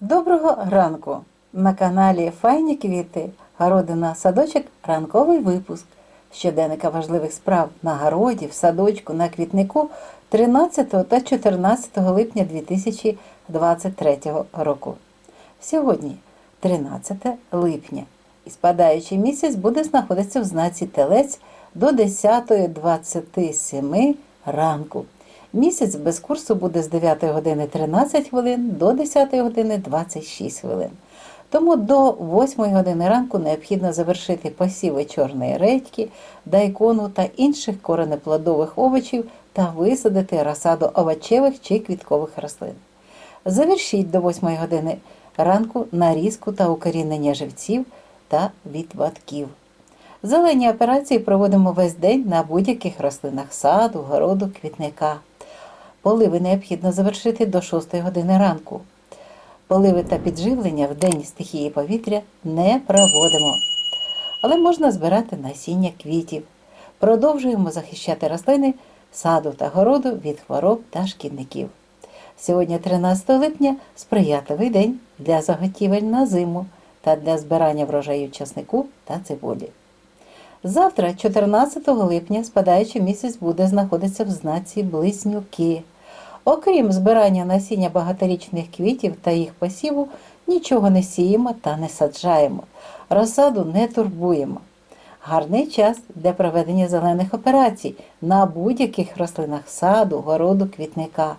Доброго ранку! На каналі Файні квіти, городина садочок, ранковий випуск щоденника важливих справ на городі, в садочку, на квітнику 13 та 14 липня 2023 року. Сьогодні 13 липня. І спадаючий місяць буде знаходитися в знаці Телець до 10.27 ранку. Місяць без курсу буде з 9 години 13 хвилин до 10 години 26 хвилин. Тому до 8 години ранку необхідно завершити посіви чорної редьки, дайкону та інших коренеплодових овочів та висадити розсаду овочевих чи квіткових рослин. Завершіть до 8 години ранку нарізку та укорінення живців та відвадків. Зелені операції проводимо весь день на будь-яких рослинах саду, городу, квітника. Поливи необхідно завершити до 6 години ранку. Поливи та підживлення в день стихії повітря не проводимо. Але можна збирати насіння квітів. Продовжуємо захищати рослини саду та городу від хвороб та шкідників. Сьогодні, 13 липня, сприятливий день для заготівель на зиму та для збирання врожаю часнику та цибулі. Завтра, 14 липня, спадаючий місяць буде знаходитися в знаці Близнюки. Окрім збирання насіння багаторічних квітів та їх посіву, нічого не сіємо та не саджаємо. Розсаду не турбуємо. Гарний час для проведення зелених операцій на будь-яких рослинах саду, городу, квітника.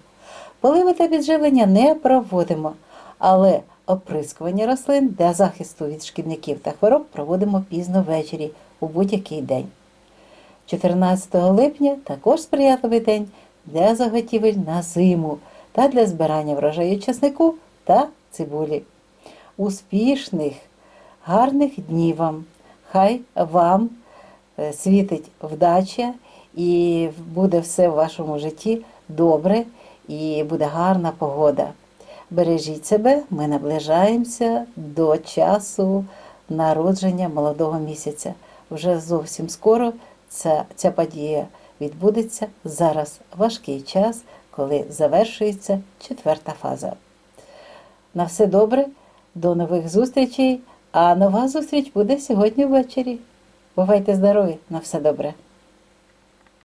Поливи та підживлення не проводимо, але оприскування рослин для захисту від шкідників та хвороб проводимо пізно ввечері у будь-який день. 14 липня також сприятливий день для заготівель на зиму та для збирання врожаю часнику та цибулі. Успішних, гарних днів вам! Хай вам е, світить вдача і буде все в вашому житті добре і буде гарна погода. Бережіть себе, ми наближаємося до часу народження молодого місяця. Вже зовсім скоро ця, ця подія відбудеться. Зараз важкий час, коли завершується четверта фаза. На все добре, до нових зустрічей. А нова зустріч буде сьогодні ввечері. Бувайте здорові, на все добре.